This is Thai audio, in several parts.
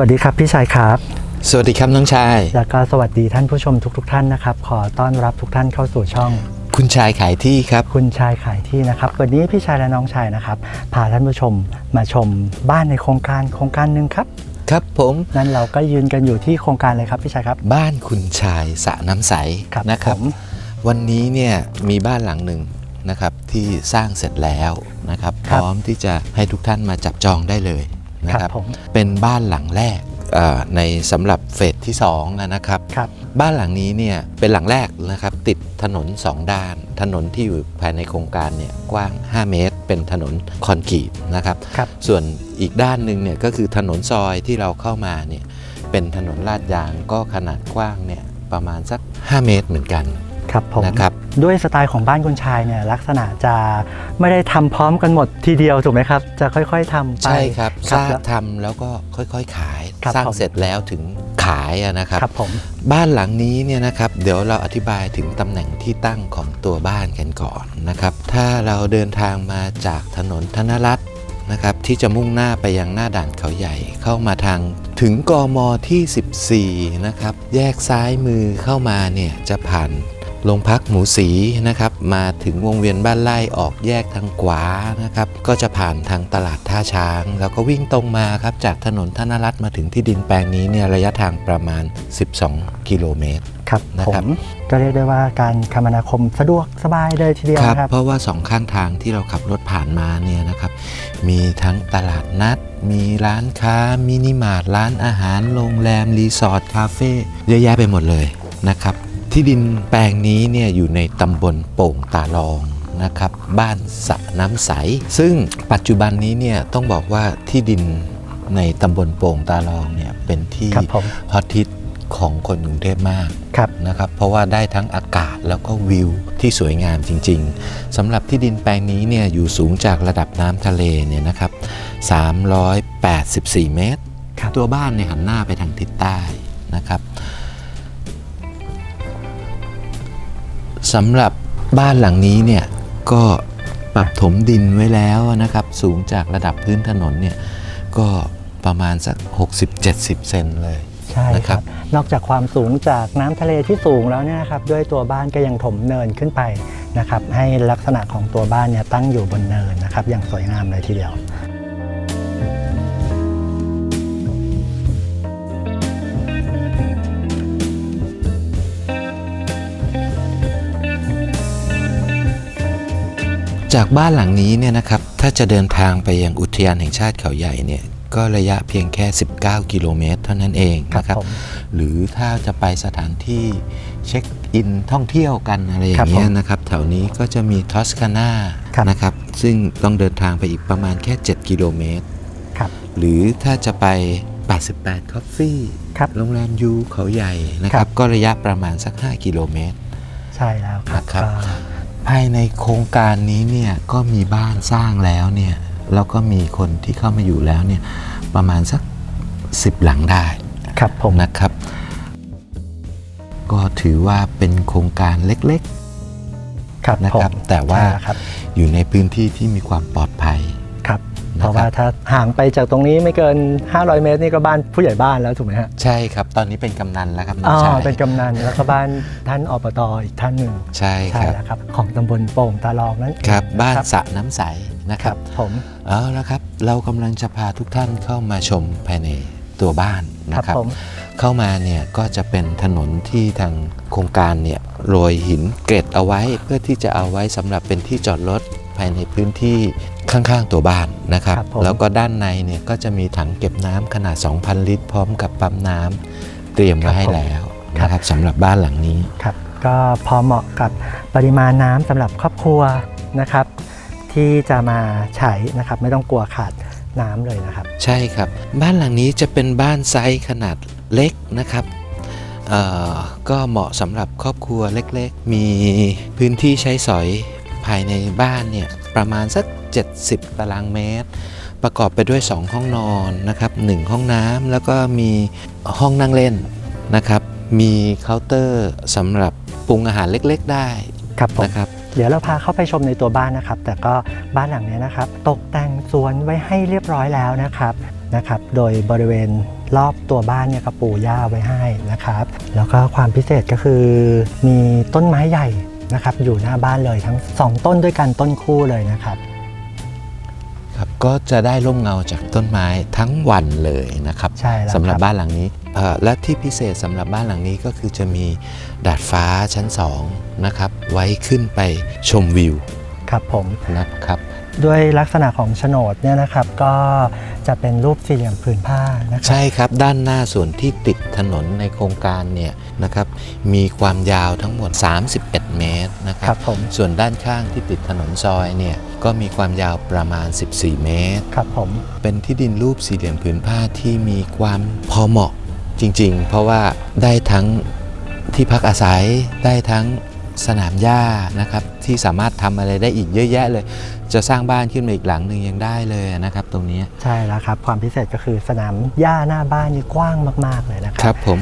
วัสดีครับพี่ชายครับ สวัสดีครับน้องชาย แล้วก็สวัสดีท่านผู้ชมทุกๆท่านนะครับ ขอต้อนรับทุกท่านเข้าสู่ช่อง คุณชายขายที่ครับ คุณชายขายที่นะครับ วันนี้พี่ชายและน้องชายนะครับ พาท่านผู้ชมมาชมบ้านในโครงการโครงการหนึ่งครับ ครับผมนั้นเราก็ยืนกันอยู่ที่โครงการเลยครับพี่ชายครับ บ้านคุณชายสระน้ำใสครับนะครับ ผม วันนี้เนี่ยมีบ้านหลังหนึ่งนะครับที่สร้างเสร็จแล้วนะครับพร้อมที่จะให้ทุกท่านมาจับจองได้เลย นะคครัรับบผมเป็นบ้านหลังแรกเอ่อในสำหรับเฟสที่2อะนะครับครับบ้านหลังนี้เนี่ยเป็นหลังแรกนะครับติดถนน 2 ด้าน ถนนที่อยู่ภายในโครงการเนี่ยกว้าง 5 เมตร เป็นถนนคอนกรีตนะครับครับส่วนอีกด้านหนึ่งเนี่ยก็คือถนนซอยที่เราเข้ามาเนี่ยเป็นถนนลาดยางก็ขนาดกว้างเนี่ยประมาณสัก 5 เมตรเหมือนกัน ครับผมนะครับด้วยสไตล์ของบ้านคุณชายเนี่ยลักษณะจะไม่ได้ทำพร้อมกันหมดทีเดียวถูกไหมครับ จะค่อยๆทำไปใช่ครับสครับร้างแล้วทำแล้วก็ค่อยๆขายครับสร้างผมเสร็จแล้วถึงขายอะนะครับครับผมบ้านหลังนี้เนี่ยนะครับเดี๋ยวเราอธิบายถึงตำแหน่งที่ตั้งของตัวบ้านกันก่อนนะครับถ้าเราเดินทางมาจากถนนธนรัตน์นะครับที่จะมุ่งหน้าไปยังหน้าด่านเขาใหญ่เข้ามาทางถึงกมที่ 14 นะครับ แยกซ้ายมือเข้ามาเนี่ยจะผ่าน โรงพักหมูสีนะครับมาถึงวงเวียนบ้านไร่ออกแยกทางขวานะครับก็จะผ่านทางตลาดท่าช้าง แล้วก็วิ่งตรงมาครับจากถนนธนรัตน์มาถึงที่ดินแปลงนี้เนี่ยระยะทางประมาณ 12 กิโลเมตรครับนะผครับมก็เรียกได้ว่าการคมนาคมสะดวกสบายเลยทีเดียวครับนะครับ เพราะว่าสองข้างทางที่เราขับรถผ่านมาเนี่ยนะครับมีทั้งตลาดนัด มีร้านค้ามินิมาร์ทร้านอาหารโรงแรมรีสอร์ทคาเฟ่เยอะแยะไปหมดเลยนะครับ ที่ดินแปลงนี้เนี่ยอยู่ในตำบลโป่งตาลองนะครับบ้านสระน้ำใส ซึ่งปัจจุบันนี้เนี่ยต้องบอกว่าที่ดินในตำบลโป่งตาลองเนี่ยเป็นที่ครับผม ฮอตฮิตของคนกรุงเทพมาก ครับ นะครับเพราะว่าได้ทั้งอากาศแล้วก็วิวที่สวยงามจริง ๆสำหรับที่ดินแปลงนี้เนี่ยอยู่สูงจากระดับน้ำทะเลเนี่ยนะครับ384 เมตร ครับ ตัวบ้านเนี่ยหันหน้าไปทางทิศใต้นะครับ สำหรับบ้านหลังนี้เนี่ยก็ปรับถมดินไว้แล้วนะครับ สูงจากระดับพื้นถนนเนี่ยก็ประมาณสัก 60-70 เซนเลยใช่นะครับบนอกจากความสูงจากน้ำทะเลที่สูงแล้วเนี่ยนะครับด้วยตัวบ้านก็ยังถมเนินขึ้นไปนะครับ ให้ลักษณะของตัวบ้านเนี่ยตั้งอยู่บนเนินนะครับ อย่างสวยงามเลยทีเดียว จากบ้านหลังนี้เนี่ยนะครับ ถ้าจะเดินทางไปยังอุทยานแห่งชาติเขาใหญ่เนี่ยก็ระยะเพียงแค่ 19 กิโลเมตร เท่านั้นเองนะครับผมหรือถ้าจะไปสถานที่เช็คอินท่องเที่ยวกันอะไรอครัย่าบงเงี้ยผมนะครับ แถวนี้ก็จะมีทอสคานาครับนะครับ ซึ่งต้องเดินทางไปอีกประมาณแค่ 7 กิโลเมตรครับหรือถ้าจะไป 88 Coffee ครับโรงแรมยูเขาใหญ่นะคครัรับบก็ระยะประมาณสัก 5 กิโลเมตร ใช่แล้วครับนะครับก็ ภายในโครงการนี้เนี่ยก็มีบ้านสร้างแล้วเนี่ยแล้วก็มีคนที่เข้ามาอยู่แล้วเนี่ยประมาณสัก10หลังได้ครับผมนะครับ ก็ถือว่าเป็นโครงการเล็กครับนะครับผมแต่ว่าใช่ครับๆอยู่ในพื้นที่ที่มีความปลอดภัยครับนะครับ เพราะว่าถ้าห่างไปจากตรงนี้ไม่เกิน 500 เมตรนี่ก็บ้านผู้ใหญ่บ้านแล้วถูกไหมฮะใช่ครับ ตอนนี้เป็นกำนันแล้วครับน้อ๋องอชายเป็นกำนันแล้วก็บ้านท่านอบตอีกท่านหนึ่งใช่ใช่ครับแล้วครับ ของตำบลโป่งตาลองนั่นเองครับ บ้านครับสระน้ำใสนะคครัรับบผมเอาละครับ เรากำลังจะพาทุกท่านเข้ามาชมภายในตัวบ้านคนะรับครับ ผมเข้ามาเนี่ยก็จะเป็นถนนที่ทางโครงการเนี่ยโรยหินเกร็ดเอาไว้เพื่อที่จะเอาไว้สำหรับเป็นที่จอดรถภายในพื้นที่ ข้างๆตัวบ้านนะครับครับผมแล้วก็ด้านในเนี่ยก็จะมีถังเก็บน้ำขนาด 2,000 ลิตร พร้อมกับปั๊มน้ำเตรียมไว้ให้ครับผมแล้วครับนะครับสำหรับบ้านหลังนี้ครับก็พอเหมาะกับปริมาณน้ำสำหรับครอบครัวนะครับ ที่จะมาใช้นะครับไม่ต้องกลัวขาดน้ำเลยนะครับ ใช่ครับ บ้านหลังนี้จะเป็นบ้านไซส์ขนาดเล็กนะครับเอ่อก็เหมาะสำหรับครอบครัวเล็กๆ มีพื้นที่ใช้สอยภายในบ้านเนี่ย ประมาณสัก 70 ตารางเมตร ประกอบไปด้วย 2 ห้องนอนนะครับ1ห้องน้ำแล้วก็มีห้องนั่งเล่นนะครับมีเคาน์เตอร์สำหรับปรุงอาหารเล็กๆได้ครับผมนะครับเดี๋ยวเราพาเข้าไปชมในตัวบ้านนะครับ แต่ก็บ้านหลังนี้นะครับ ตกแต่งสวนไว้ให้เรียบร้อยแล้วนะครับนะครับ โดยบริเวณรอบตัวบ้านเนี่ยก็ปลูกหญ้าไว้ให้นะครับ แล้วก็ความพิเศษก็คือมีต้นไม้ใหญ่ นะครับอยู่หน้าบ้านเลยทั้งสองต้นด้วยกันต้นคู่เลยนะครับ ครับก็จะได้ร่มเงาจากต้นไม้ทั้งวันเลยนะครับใช่แล้วสำหรับครับบ้านหลังนี้เอ่อและที่พิเศษสำหรับบ้านหลังนี้ก็คือจะมีดาดฟ้าชั้น2นะครับไว้ขึ้นไปชมวิวครับผม นะครับ ด้วยลักษณะของโฉนดเนี่ยนะครับก็จะเป็นรูปสี่เหลี่ยมผืนผ้านะครับใช่ครับ ด้านหน้าส่วนที่ติดถนนในโครงการเนี่ยนะครับมีความยาวทั้งหมด 31 เมตรนะคครัรับบผมส่วนด้านข้างที่ติดถนนซอยเนี่ยก็มีความยาวประมาณ 14 เมตร ครับผม เป็นที่ดินรูปสี่เหลี่ยมผืนผ้าที่มีความพอเหมาะจริงๆ เพราะว่าได้ทั้งที่พักอาศัยได้ทั้ง สนามหญ้านะครับที่สามารถทำอะไรได้อีกเยอะแยะเลย จะสร้างบ้านขึ้นมาอีกหลังหนึ่งยังได้เลยนะครับ ตรงนี้ใช่แล้วครับ ความพิเศษก็คือสนามหญ้าหน้าบ้านนี่กว้างมาก ๆเลยนะคครับรับผม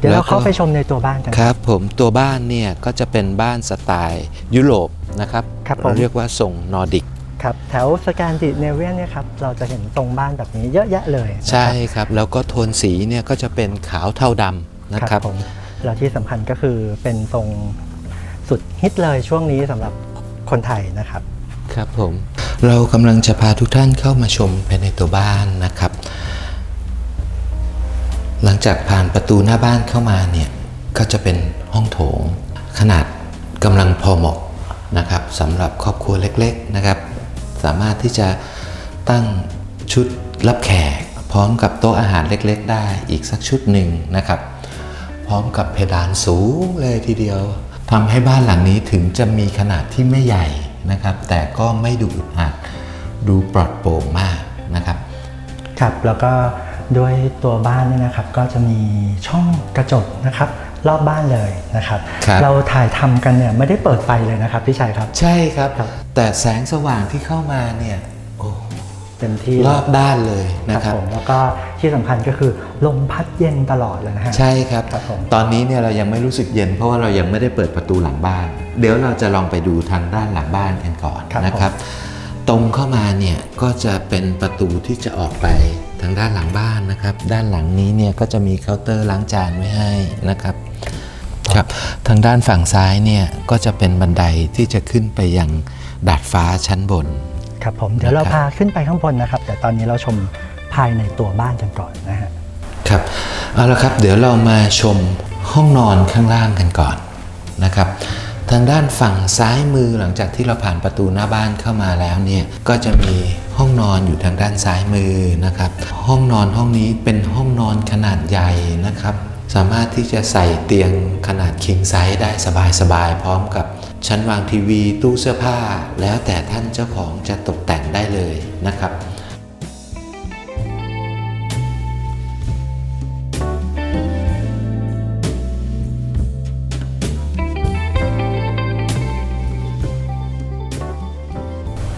เดี๋ยวเราแล้ก็เข้าไปชมในตัวบ้านกันครับ ผมตัวบ้านเนี่ยก็จะเป็นบ้านสไตล์ยุโรปนะครับครับผมเราเรียกว่าทรงนอร์ดิกครับแถวสแกนดิเนเวียนเนี่ยครับเราจะเห็นทรงบ้านแบบนี้เยอะแยะเลยนะครับใช่ครับแล้วก็โทนสีเนี่ยก็จะเป็นขาวเทาดำนะคครัรับบผมแล้วที่สำคัญก็คือเป็นทรง สุดฮิตเลยช่วงนี้สำหรับคนไทยนะครับ ครับผม เรากำลังจะพาทุกท่านเข้ามาชมภายในตัวบ้านนะครับ หลังจากผ่านประตูหน้าบ้านเข้ามาเนี่ยก็จะเป็นห้องโถง ขนาดกำลังพอเหมาะนะครับสำหรับครอบครัวเล็กๆนะครับ สามารถที่จะตั้งชุดรับแขก พร้อมกับโต๊ะอาหารเล็กๆ ได้อีกสักชุดหนึ่งนะครับ พร้อมกับเพดานสูงเลยทีเดียว ทำให้บ้านหลังนี้ถึงจะมีขนาดที่ไม่ใหญ่นะครับ แต่ก็ไม่ดูอึดอัดดูปลอดโปร่งมากนะครับครับแล้วก็ด้วยตัวบ้านเนี่ยนะครับก็จะมีช่องกระจกนะครับรอบบ้านเลยนะครับครับเราถ่ายทำกันเนี่ยไม่ได้เปิดไฟเลยนะครับพี่ชัยครับ ใช่ครับครับแต่แสงสว่างที่เข้ามาเนี่ยโอ้ เต็มที่รอบด้านเลยครันะบครับผมแล้วก็ที่สำคัญก็คือลมพัดเย็นตลอดเลยนะฮะใช่ครับครับผมตอนนี้เนี่ยเรายังไม่รู้สึกเย็น เพราะว่าเรายังไม่ได้เปิดประตูหลังบ้าน เดี๋ยวเราจะลองไปดูทางด้านหลังบ้านกันก่อนครับนะครับ ตรงเข้ามาเนี่ยก็จะเป็นประตูที่จะออกไปทางด้านหลังบ้านนะครับ ด้านหลังนี้เนี่ยก็จะมีเคาน์เตอร์ล้างจานไว้ให้นะครับครับทางด้านฝั่งซ้ายเนี่ยก็จะเป็นบันไดที่จะขึ้นไปยังดาดฟ้าชั้นบน ครับผมเดี๋ยวเรานะครับพาขึ้นไปข้างบนนะครับ แต่ตอนนี้เราชมภายในตัวบ้านกันก่อนนะฮะครับเอาละครับเดี๋ยวเรามาชมห้องนอนข้างล่างกันก่อนนะครับ ทางด้านฝั่งซ้ายมือหลังจากที่เราผ่านประตูหน้าบ้านเข้ามาแล้วเนี่ยก็จะมีห้องนอนอยู่ทางด้านซ้ายมือนะครับ ห้องนอนห้องนี้เป็นห้องนอนขนาดใหญ่นะครับ สามารถที่จะใส่เตียงขนาดคิงไซส์ได้สบายๆพร้อมกับ ชั้นวางทีวีตู้เสื้อผ้า แล้วแต่ท่านเจ้าของจะตกแต่งได้เลยนะครับ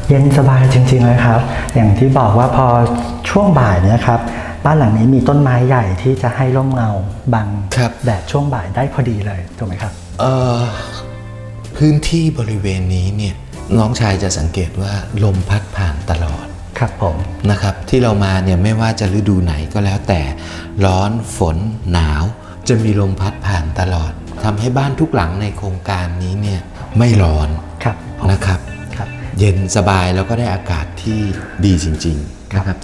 เย็นสบายจริงๆเลยครับ อย่างที่บอกว่าพอช่วงบ่ายเนะครับ บ้านหลังนี้มีต้นไม้ใหญ่ที่จะให้ร่มเงาบังครับแดดช่วงบ่ายได้พอดีเลย ถูกไหมครับ เอ่อ พื้นที่บริเวณนี้เนี่ยน้องชายจะสังเกตว่าลมพัดผ่านตลอดครับผมนะครับที่เรามาเนี่ยไม่ว่าจะฤดูไหนก็แล้วแต่ร้อนฝนหนาว จะมีลมพัดผ่านตลอดทำให้บ้านทุกหลังในโครงการนี้เนี่ยไม่ร้อนครับผมนะครับครับเย็นสบายแล้วก็ได้อากาศที่ดีจริงๆนะครับ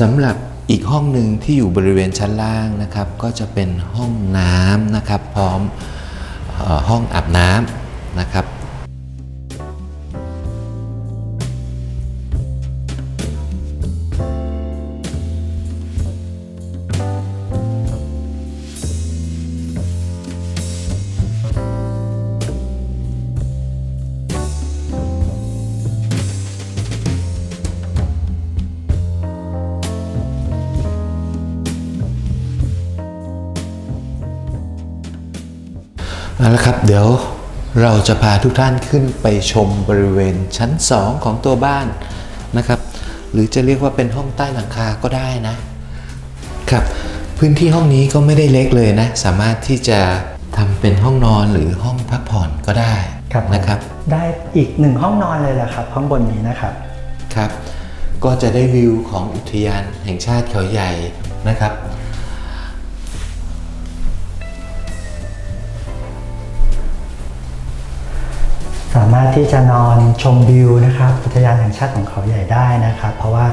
สำหรับอีกห้องหนึ่งที่อยู่บริเวณชั้นล่างนะครับ ก็จะเป็นห้องน้ำนะครับ พร้อมเออห้องอาบน้ำ นะครับเอาละครับ เดี๋ยว เราจะพาทุกท่านขึ้นไปชมบริเวณชั้น 2 ของตัวบ้านนะครับ หรือจะเรียกว่าเป็นห้องใต้หลังคาก็ได้นะครับ พื้นที่ห้องนี้ก็ไม่ได้เล็กเลยนะ สามารถที่จะทำเป็นห้องนอนหรือห้องพักผ่อนก็ได้ครับผมนะครับ ได้อีกหนึ่งห้องนอนเลยแหละครับข้างบนนี้นะครับครับ ก็จะได้วิวของอุทยานแห่งชาติเขาใหญ่นะครับ สามารถที่จะนอนชมวิวนะครับอุทยานแห่งชาติของเขาใหญ่ได้นะครับ เพราะว่า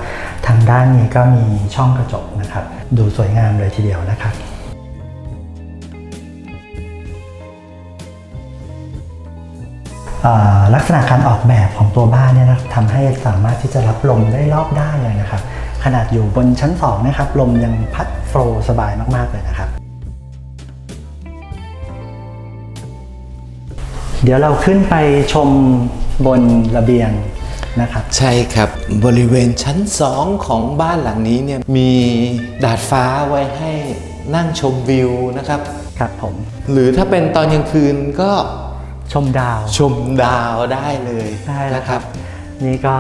ทางด้านนี้ก็มีช่องกระจกนะครับ ดูสวยงามเลยทีเดียวนะครับลักษณะการออกแบบของตัวบ้านเนี่ยนะทำให้สามารถที่จะรับลมได้รอบด้านเลยนะครับ ขนาดอยู่บนชั้น2นะครับลมยังพัดโฟลสบายมากๆเลยนะครับ เดี๋ยวเราขึ้นไปชมบนระเบียงนะครับใช่ครับบริเวณชั้น2ของบ้านหลังนี้เนี่ยมีดาดฟ้าไว้ให้นั่งชมวิวนะครับ ครับผม หรือถ้าเป็นตอนกลางคืนก็ชมดาวชมดาวได้เลยได้แล้วนะคครัรับบนี่ก็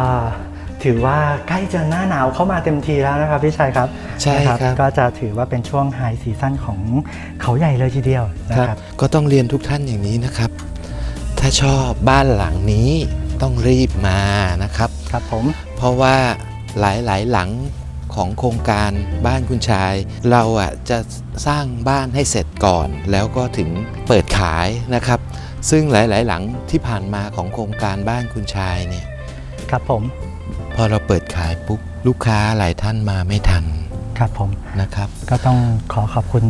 ถือว่าใกล้จะหน้าหนาวเข้ามาเต็มทีแล้วนะครับพี่ชัยครับใช่นะครับ ก็จะถือว่าเป็นช่วงไฮซีซั่นของเขาใหญ่เลยทีเดียวนะคครัรับบก็ต้องเรียนทุกท่านอย่างนี้นะครับ ถ้าชอบบ้านหลังนี้ต้องรีบมานะครับ ครับผม เพราะว่าหลายๆ หลังของโครงการบ้านคุณชาย เราอะจะสร้างบ้านให้เสร็จก่อน แล้วก็ถึงเปิดขายนะครับ ซึ่งหลาย ๆ หลังที่ผ่านมาของโครงการบ้านคุณชายเนี่ยครับผม พอเราเปิดขายปุ๊บลูกค้าหลายท่านมาไม่ทันครับผมนะครับ ก็ต้องขอขอบคุณ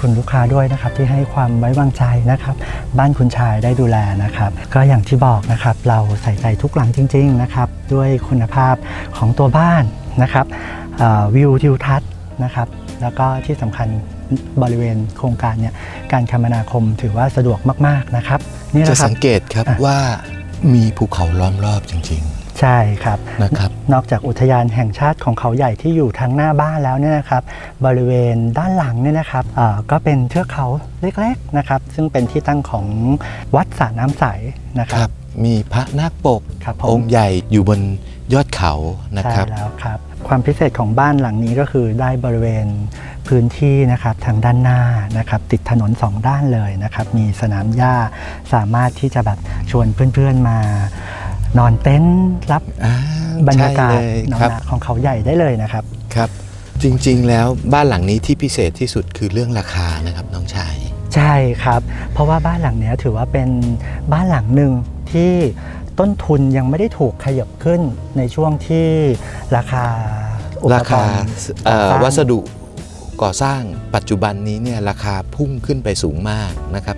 คุณลูกค้าด้วยนะครับที่ให้ความไว้วางใจนะครับบ้านคุณชายได้ดูแลนะครับ ก็อย่างที่บอกนะครับเราใส่ใจทุกหลังจริง ๆนะครับ ด้วยคุณภาพของตัวบ้านนะครับเอ่อวิวทิวทัศน์นะครับ แล้วก็ที่สำคัญบริเวณโครงการเนี่ยการคมนาคมถือว่าสะดวกมาก ๆนะครับนี่แหจะละครัสับงเกตครับอะว่ามีภูเขาล้อมรอบจริง ใช่ครับๆนะครับ นอกจากอุทยานแห่งชาติของเขาใหญ่ที่อยู่ทางหน้าบ้านแล้วเนี่ยนะครับ บริเวณด้านหลังเนี่ยนะครับเอ่อก็เป็นเทือกเขาเล็กๆนะครับ ซึ่งเป็นที่ตั้งของวัดสระน้ำใสนะคครัรับบมีพระนาคปกครับผองมค์ใหญ่อยู่บนยอดเขานะใช่ครับแล้วครับ ความพิเศษของบ้านหลังนี้ก็คือได้บริเวณพื้นที่นะครับทางด้านหน้านะครับติดถนนสองด้านเลยนะครับมีสนามหญ้าสามารถที่จะแบบชวนเพื่อนๆมา นอนเต็นท์รับอ่าบรรยากาศใช่เลยหนาวครับๆของเขาใหญ่ได้เลยนะครับครับ จริงๆ แล้วบ้านหลังนี้ที่พิเศษที่สุดคือเรื่องราคานะครับน้องชายใช่ครับ เพราะว่าบ้านหลังเนี้ยถือว่าเป็นบ้านหลังหนึ่งที่ต้นทุนยังไม่ได้ถูกขยับขึ้นในช่วงที่ราคาอุปรากคารณ์เอ่อก่อสร้างวัสดุก่อสร้างปัจจุบันนี้เนี่ยราคาพุ่งขึ้นไปสูงมากนะครับ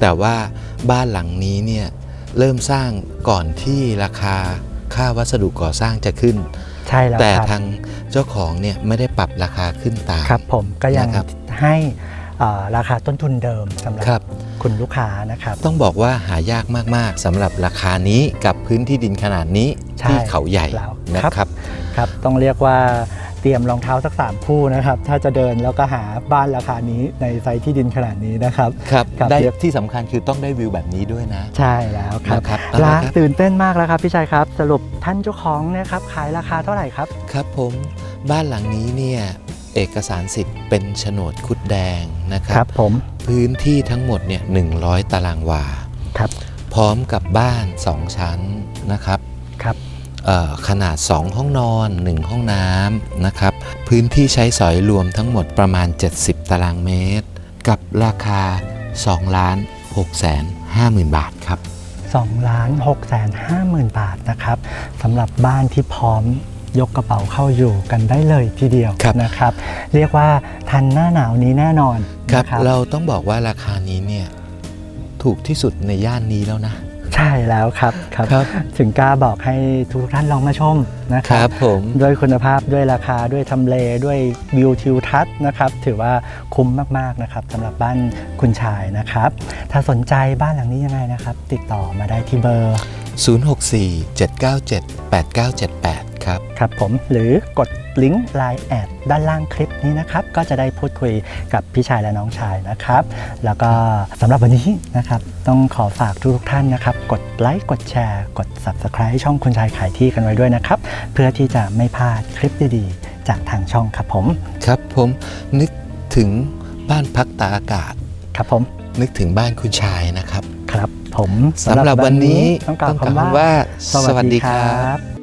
แต่ว่าบ้านหลังนี้เนี่ย เริ่มสร้างก่อนที่ราคาค่าวัสดุก่อสร้างจะขึ้น ใช่แล้วแต่ครับทางเจ้าของเนี่ยไม่ได้ปรับราคาขึ้นตาม ครับผมก็ยังนะครับ ให้เอ่อราคาต้นทุนเดิมสำหรับครับ คุณลูกค้านะครับ ต้องบอกว่าหายากมาก ๆสำหรับราคานี้กับพื้นที่ดินขนาดนี้ใช่ที่เขาใหญ่แล้วนะครับครับต้องเรียกว่า เตรียมรองเท้าสักสามคู่นะครับ ถ้าจะเดินแล้วก็หาบ้านราคานี้ในไซต์ที่ดินขนาดนี้นะครับ ครับครับได้เดี๋ยวที่สำคัญคือต้องได้วิวแบบนี้ด้วยนะ ใช่แล้วครับนะครับร้านเอาละครับ ตื่นเต้นมากแล้วครับพี่ชัยครับ สรุปท่านเจ้าของเนะครับขายราคาเท่าไหร่ครับ ครับผมบ้านหลังนี้เนี่ยเอกสารสิทธิ์เป็นโฉนดคุดแดงนะคครัรับ บ ผมพื้นที่ทั้งหมดเนี่ย100 ตารางวา ครับ พร้อมกับบ้าน 2 ชั้นนะครับครับเอ่อ ขนาด 2 ห้องนอน 1 ห้องน้ำนะครับ พื้นที่ใช้สอยรวมทั้งหมดประมาณ 70 ตารางเมตร กับราคา2ล้าน6แสน5หมื่นบาทครับ2ล้าน6แสน5หมื่นบาทนะครับสำหรับบ้านที่พร้อมยกกระเป๋าเข้าอยู่กันได้เลยทีเดียวครับนะครับ เรียกว่าทันหน้าหนาวนี้แน่นอนครับนะเราต้องบอกว่าราคานี้เนี่ยถูกที่สุดในย่านนี้แล้วนะ ใช่แล้วครับครับ ครับ ถึงกล้าบอกให้ทุกท่านลองมาชมนะคครัรับบผม ด้วยคุณภาพด้วยราคาด้วยทำเลด้วยวิวทิวทัศน์นะครับ ถือว่าคุ้มมากๆนะครับสำหรับบ้านคุณชายนะครับ ถ้าสนใจบ้านหลังนี้ยังไงนะครับ ติดต่อมาได้ที่เบอร์ 064 797 8978 ครับ ครับผมหรือกด ลิงก์ Line แอดด้านล่างคลิปนี้นะครับ ก็จะได้พูดคุยกับพี่ชายและน้องชายนะครับ แล้วก็สำหรับวันนี้นะครับ ต้องขอฝากทุกๆท่านนะครับ กดไลค์กดแชร์กด Subscribe ให้ช่องคุณชายขายที่กันไว้ด้วยนะครับ เพื่อที่จะไม่พลาดคลิปดีๆ จากทางช่องครับผม ครับผมนึกถึงบ้านพักตากอากาศ ครับผมนึกถึงบ้านคุณชายนะครับ ครับผมสำหรับวันนี้ต้องกล่าวคำว่าว่าสวัสดีครับ